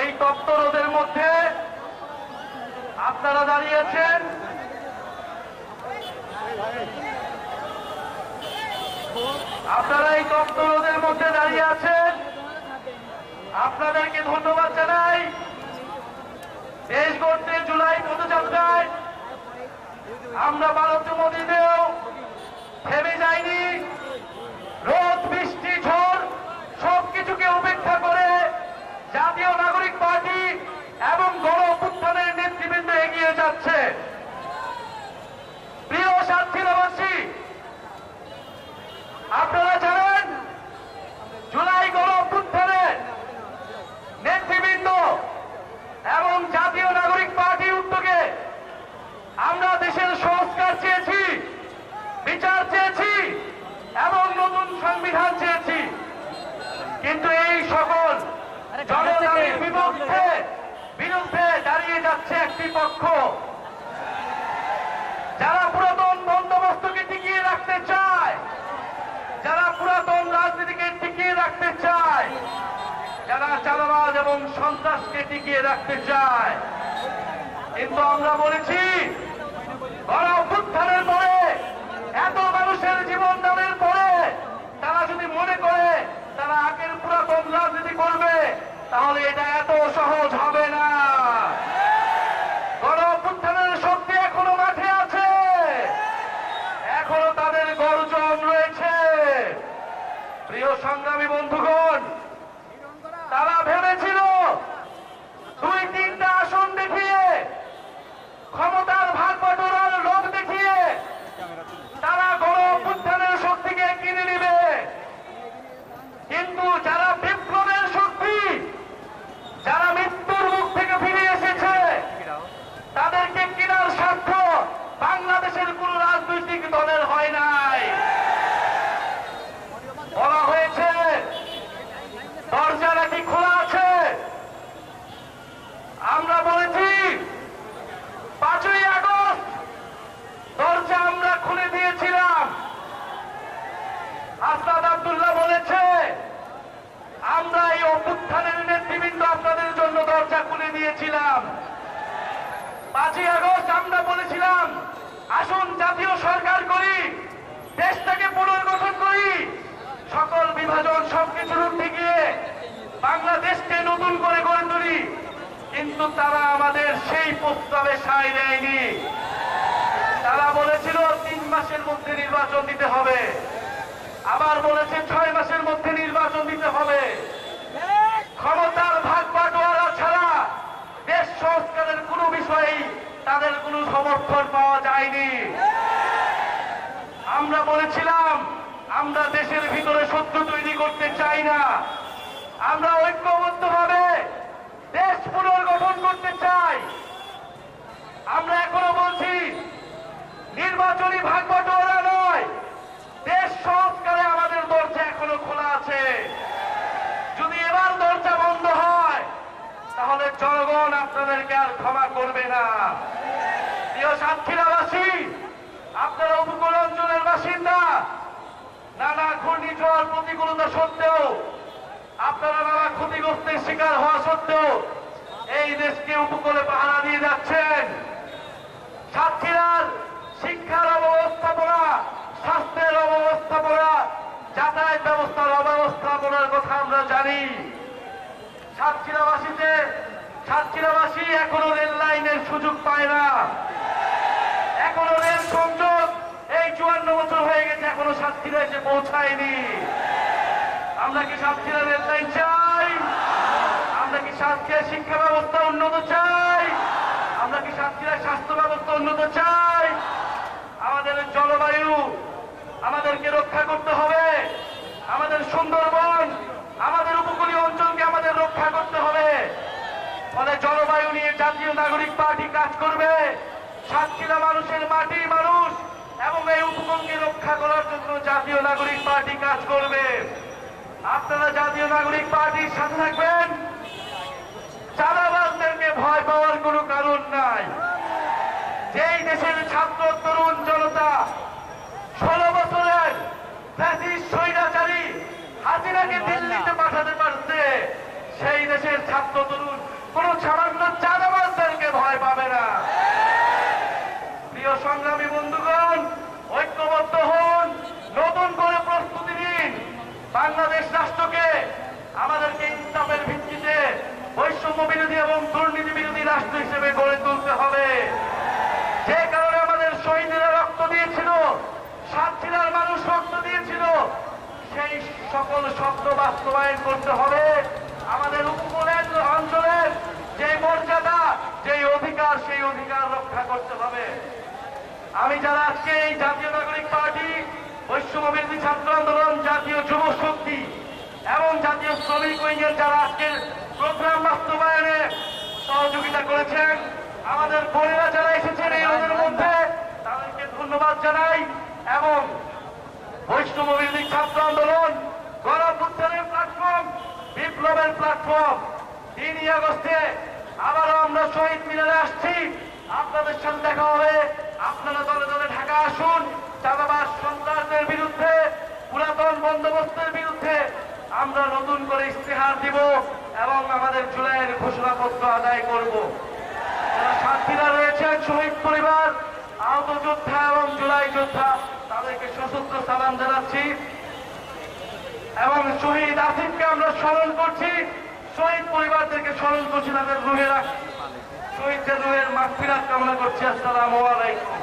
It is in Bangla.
এই তপ্ত রোদের মধ্যে আপনারা দাঁড়িয়েছেন। আপনারা এই তপ্ত রোদের মধ্যে দাঁড়িয়ে আছেন। আপনাদেরকে ধন্যবাদ জানাই। দেশ গড়তে জুলাই পদযাত্রায় আমরা ভারত মোদীদেও থেমে যাইনি রোদ বৃষ্টি ঝড় সবকিছুকে উপেক্ষা করে জাতীয় নাগরিক পার্টি এবং গণ অভ্যুত্থানের নেতৃবৃন্দ এগিয়ে যাচ্ছে প্রিয় সাতক্ষীরাবাসী আপনারা জানেন জুলাই গণ অভ্যুত্থানের নেতৃবৃন্দ এবং জাতীয় নাগরিক পার্টির উদ্যোগে আমরা দেশের সংস্কার চেয়েছি বিচার চেয়েছি এবং নতুন সংবিধান চেয়েছি কিন্তু এই সকল জনগণের বিপক্ষে বিরুদ্ধে দাঁড়িয়ে যাচ্ছে একটি পক্ষ যারা পুরাতন বন্দোবস্তকে টিকিয়ে রাখতে চায় যারা পুরাতন রাজনীতিকে টিকিয়ে রাখতে চায় যারা চালাবাজ এবং সন্ত্রাসকে টিকিয়ে রাখতে চায়। কিন্তু আমরা বলেছি, গণ অভ্যুত্থানের পরে, এত মানুষের জীবন দানের পরে, তারা যদি মনে করে তারা আগের পুরাতন রাজনীতি করবে, তাহলে এটা এত সহজ হবে না। গণ অভ্যুত্থানের শক্তি এখনও মাঠে আছে। এখনও তাদের গর্জন রয়েছে। প্রিয় সংগ্রামী বন্ধুগণ তারা ভেবেছিল দুই তিনটা আসন দেখিয়ে ক্ষমতার ভাগ বাটোয়ারার লোক দেখিয়ে তারা গণ অভ্যুত্থানের শক্তিকে কিনে নিবে কিন্তু যারা বিপ্লবের শক্তি যারা মৃত্যুর মুখ থেকে ফিরে এসেছে তাদেরকে কেনার স্বার্থ বাংলাদেশের কোন রাজনৈতিক দলের হয় নাই বলা হয়েছে দরজা নাকি খোলা আছে আমরা বলেছি পাঁচই আগস্ট দরজা আমরা খুলে দিয়েছিলাম আসাদ আব্দুল্লাহ বলেছে আমরা এই অভ্যুত্থানের নেতৃবৃন্দ আপনাদের জন্য দরজা খুলে দিয়েছিলাম পাঁচই আগস্ট আমরা বলেছিলাম, আসুন জাতীয় সরকার করি দেশটাকে পুনর্গঠন করি। সকল বিভাজন সবকিছু উঠে গিয়ে বাংলাদেশকে নতুন করে গড়ে তুলি। কিন্তু তারা আমাদের সেই প্রস্তাবে সায় দেয়নি। তারা বলেছিল তিন মাসের মধ্যে নির্বাচন দিতে হবে আবার বলেছে ছয় মাসের মধ্যে নির্বাচন দিতে হবে ক্ষমতার ভাগ বাটোয়ারা ছাড়া দেশ সংস্কারের কোনো বিষয়েই তাদের কোনো সমর্থন পাওয়া যায়নি আমরা বলেছিলাম, আমরা দেশের ভিতরে শত্রু তৈরি করতে চাই না। আমরা ঐক্যবদ্ধভাবে দেশ পুনর্গঠন করতে চাই। আমরা এখনও বলছি, নির্বাচনী ভাগ বাটোয়ারা নয়, দেশ সংস্কারে আমাদের দরজা এখনও খোলা আছে। যদি এবার দরজা বন্ধ হয়, তাহলে জনগণ আপনাদেরকে আর ক্ষমা করবে না। প্রিয় সাতক্ষীরাবাসী আপনারা উপকূল অঞ্চলের বাসিন্দা। নানা ঘূর্ণিঝড় প্রতিকূলতা সত্ত্বেও আপনারা নানা ক্ষতিগ্রস্তের শিকার হওয়া সত্ত্বেও এই দেশকে উপকূলে পাহারা দিয়ে যাচ্ছেন। সাতক্ষীরার শিক্ষার অব্যবস্থাপনা, স্বাস্থ্যের অব্যবস্থাপনা, যাতায়াত ব্যবস্থার অব্যবস্থাপনার কথা আমরা জানি। সাতক্ষীরাবাসীতে সাতক্ষীরাবাসী এখনও রেল লাইনের সুযোগ পায় না। সংযোগ এই চুয়ান্ন বছর হয়ে গেছে, এখনও সাতক্ষীরা এসে পৌঁছায়নি। আমরা কি সাতক্ষীরা রেল লাইন চাই? আমরা কি সাতক্ষীরা শিক্ষা ব্যবস্থা উন্নত চাই? আমরা কি সাতক্ষীরা স্বাস্থ্য ব্যবস্থা উন্নত চাই? আমাদের জলবায়ু আমাদেরকে রক্ষা করতে হবে। আমাদের সুন্দরবন, আমাদের উপকূলীয় অঞ্চলকে আমাদের রক্ষা করতে হবে। ফলে জলবায়ু নিয়ে জাতীয় নাগরিক পার্টি কাজ করবে। সাতক্ষীরা মানুষের মাটি মানুষ এবং এই উপকমকে রক্ষা করার জন্য জাতীয় নাগরিক পার্টি কাজ করবে। আপনারা জাতীয় নাগরিক পার্টির সাথে থাকবেন। চাঁদাবাজদেরকে ভয় পাওয়ার কোনো কারণ নাই। যেই দেশের ছাত্র, তরুণ জনতা রাষ্ট্রকে আমাদেরকে ইনসাফের ভিত্তিতে বৈষম্য বিরোধী এবং দুর্নীতি বিরোধী রাষ্ট্র হিসেবে গড়ে তুলতে হবে। যে কারণে আমাদের শহীদেরা রক্ত দিয়েছিল সাত জেলার মানুষ রক্ত দিয়েছিল, সেই সকল শব্দ বাস্তবায়ন করতে হবে। আমাদের উপকূলের অঞ্চলের যে মর্যাদা যে অধিকার, সেই অধিকার রক্ষা করতে হবে। আমি যারা আজকে এই জাতীয় নাগরিক পার্টি, বৈষম্য ছাত্র আন্দোলন, জাতীয় যুব শক্তি এবং জাতীয় শ্রমিক উইংয়ের যারা আজকের প্রোগ্রাম বাস্তবায়নে সহযোগিতা করেছেন, আমাদের বোনেরা যারা এসেছেন এই রোদের মধ্যে, তাদেরকে ধন্যবাদ জানাই এবং বৈষ্ণব বিরোধী ছাত্র আন্দোলন, গণপুত্থানের প্ল্যাটফর্ম বিপ্লবের প্ল্যাটফর্ম তিনই আগস্টে আবারও আমরা শহীদ মিনারে আসছি। আপনাদের সাথে দেখা হবে। আপনারা দলে দলে ঢাকা আসুন। চাঁদাবাস সন্ত্রাসের বিরুদ্ধে, পুরাতন বন্দোবস্তের বিরুদ্ধে আমরা নতুন করে ইস্তেহার দিব এবং আমাদের জুলাইয়ের ঘোষণাপত্র আদায় করব। যারা সাথীরা রয়েছেন, শহীদ পরিবার, আহত যোদ্ধা এবং জুলাই যোদ্ধা, তাদেরকে সশস্ত্র সালাম জানাচ্ছি। এবং শহীদ আসিফকে আমরা স্মরণ করছি। শহীদ পরিবারদেরকে স্মরণ করছি, তাদের রুহের। শহীদদের রুহের মাগফিরাত কামনা করছি। আসসালামু আলাইকুম।